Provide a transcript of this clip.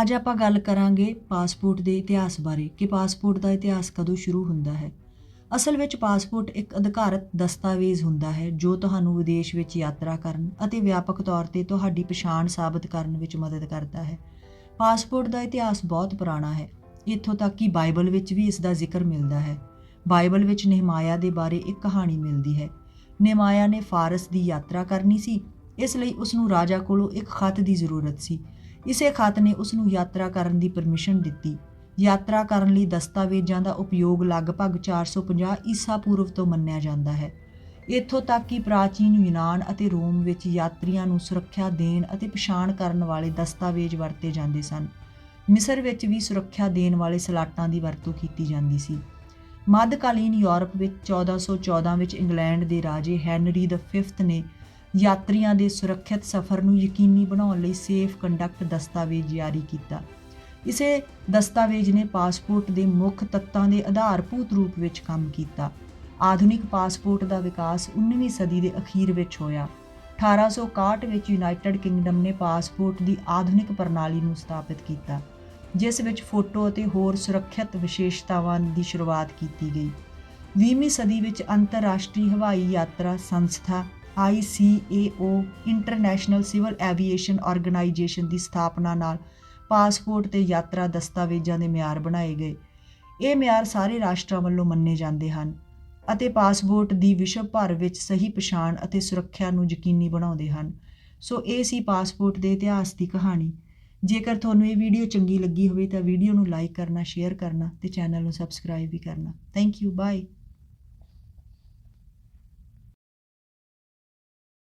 ਅੱਜ ਆਪਾਂ ਗੱਲ ਕਰਾਂਗੇ ਪਾਸਪੋਰਟ ਦੇ ਇਤਿਹਾਸ ਬਾਰੇ ਕਿ ਪਾਸਪੋਰਟ ਦਾ ਇਤਿਹਾਸ ਕਦੋਂ ਸ਼ੁਰੂ ਹੁੰਦਾ ਹੈ। ਅਸਲ ਵਿੱਚ ਪਾਸਪੋਰਟ ਇੱਕ ਅਧਿਕਾਰਤ ਦਸਤਾਵੇਜ਼ ਹੁੰਦਾ ਹੈ ਜੋ ਤੁਹਾਨੂੰ ਵਿਦੇਸ਼ ਵਿੱਚ ਯਾਤਰਾ ਕਰਨ ਅਤੇ ਵਿਆਪਕ ਤੌਰ ਤੇ ਤੁਹਾਡੀ ਪਛਾਣ ਸਾਬਤ ਕਰਨ ਵਿੱਚ ਮਦਦ ਕਰਦਾ ਹੈ। ਪਾਸਪੋਰਟ ਦਾ ਇਤਿਹਾਸ ਬਹੁਤ ਪੁਰਾਣਾ ਹੈ। ਇੱਥੋਂ ਤੱਕ ਕਿ ਬਾਈਬਲ ਵਿੱਚ ਵੀ ਇਸ ਦਾ ਜ਼ਿਕਰ ਮਿਲਦਾ ਹੈ। ਬਾਈਬਲ ਵਿੱਚ ਨehemiah ਦੇ ਬਾਰੇ ਇੱਕ ਕਹਾਣੀ ਮਿਲਦੀ ਹੈ। ਨehemiah ਨੇ ਫਾਰਸ ਦੀ ਯਾਤਰਾ ਕਰਨੀ ਸੀ, ਇਸ ਲਈ ਉਸ ਨੂੰ ਰਾਜਾ ਕੋਲੋਂ ਇੱਕ ਖਤ ਦੀ ਜ਼ਰੂਰਤ ਸੀ। ਇਸੇ ਖਤ ਨੇ ਉਸ ਨੂੰ ਯਾਤਰਾ ਕਰਨ ਦੀ ਪਰਮਿਸ਼ਨ ਦਿੱਤੀ। ਯਾਤਰਾ ਕਰਨ ਲਈ ਦਸਤਾਵੇਜ਼ਾਂ ਦਾ ਉਪਯੋਗ ਲਗਭਗ 450 ਈਸਾ ਪੂਰਵ ਤੋਂ ਮੰਨਿਆ ਜਾਂਦਾ ਹੈ। ਇੱਥੋਂ ਤੱਕ ਕਿ ਪ੍ਰਾਚੀਨ ਯੂਨਾਨ ਅਤੇ ਰੋਮ ਵਿੱਚ ਯਾਤਰੀਆਂ ਨੂੰ ਸੁਰੱਖਿਆ ਦੇਣ ਅਤੇ ਪਛਾਣ ਕਰਨ ਵਾਲੇ ਦਸਤਾਵੇਜ਼ ਵਰਤੇ ਜਾਂਦੇ ਸਨ। ਮਿਸਰ ਵਿੱਚ ਵੀ ਸੁਰੱਖਿਆ ਦੇਣ ਵਾਲੇ ਸਲਾਟਾਂ ਦੀ ਵਰਤੋਂ ਕੀਤੀ ਜਾਂਦੀ ਸੀ। ਮੱਧਕਾਲੀਨ ਯੂਰਪ ਵਿੱਚ 1414 ਵਿੱਚ ਇੰਗਲੈਂਡ ਦੇ ਰਾਜੇ ਹੈਨਰੀ ਦ 5th ਨੇ ਯਾਤਰੀਆਂ ਦੇ ਸੁਰੱਖਿਅਤ ਸਫ਼ਰ ਨੂੰ ਯਕੀਨੀ ਬਣਾਉਣ ਲਈ ਸੇਫ ਕੰਡਕਟ ਦਸਤਾਵੇਜ਼ ਜਾਰੀ ਕੀਤਾ। ਇਸੇ ਦਸਤਾਵੇਜ਼ ਨੇ ਪਾਸਪੋਰਟ ਦੇ ਮੁੱਖ ਤੱਤਾਂ ਦੇ ਆਧਾਰਭੂਤ ਰੂਪ ਵਿੱਚ ਕੰਮ ਕੀਤਾ। ਆਧੁਨਿਕ ਪਾਸਪੋਰਟ ਦਾ ਵਿਕਾਸ 19ਵੀਂ ਸਦੀ ਦੇ ਅਖੀਰ ਵਿੱਚ ਹੋਇਆ। 1861 ਵਿੱਚ ਯੂਨਾਈਟਿਡ ਕਿੰਗਡਮ ਨੇ ਪਾਸਪੋਰਟ ਦੀ ਆਧੁਨਿਕ ਪ੍ਰਣਾਲੀ ਨੂੰ ਸਥਾਪਿਤ ਕੀਤਾ, ਜਿਸ ਵਿੱਚ ਫੋਟੋ ਅਤੇ ਹੋਰ ਸੁਰੱਖਿਅਤ ਵਿਸ਼ੇਸ਼ਤਾਵਾਂ ਦੀ ਸ਼ੁਰੂਆਤ ਕੀਤੀ ਗਈ। 20ਵੀਂ ਸਦੀ ਵਿੱਚ ਅੰਤਰਰਾਸ਼ਟਰੀ ਹਵਾਈ ਯਾਤਰਾ ਸੰਸਥਾ ICAO international civil aviation organisation ਦੀ ਸਥਾਪਨਾ ਨਾਲ ਪਾਸਪੋਰਟ ਤੇ ਯਾਤਰਾ ਦਸਤਾਵੇਜ਼ਾਂ ਦੇ ਮਿਆਰ ਬਣਾਏ ਗਏ। ਇਹ ਮਿਆਰ ਸਾਰੇ ਰਾਸ਼ਟਰਾਂ ਵੱਲੋਂ ਮੰਨੇ ਜਾਂਦੇ ਹਨ ਅਤੇ ਪਾਸਪੋਰਟ ਦੀ ਵਿਸ਼ਵ ਭਰ ਵਿੱਚ ਸਹੀ ਪਛਾਣ ਅਤੇ ਸੁਰੱਖਿਆ ਨੂੰ ਯਕੀਨੀ ਬਣਾਉਂਦੇ ਹਨ। ਸੋ ਇਹ ਸੀ ਪਾਸਪੋਰਟ ਦੇ ਇਤਿਹਾਸ ਦੀ ਕਹਾਣੀ। ਜੇਕਰ ਤੁਹਾਨੂੰ ਇਹ ਵੀਡੀਓ ਚੰਗੀ ਲੱਗੀ ਹੋਵੇ ਤਾਂ ਵੀਡੀਓ ਨੂੰ ਲਾਈਕ ਕਰਨਾ, ਸ਼ੇਅਰ ਕਰਨਾ ਤੇ ਚੈਨਲ ਨੂੰ ਸਬਸਕ੍ਰਾਈਬ ਵੀ ਕਰਨਾ। Thank you, bye.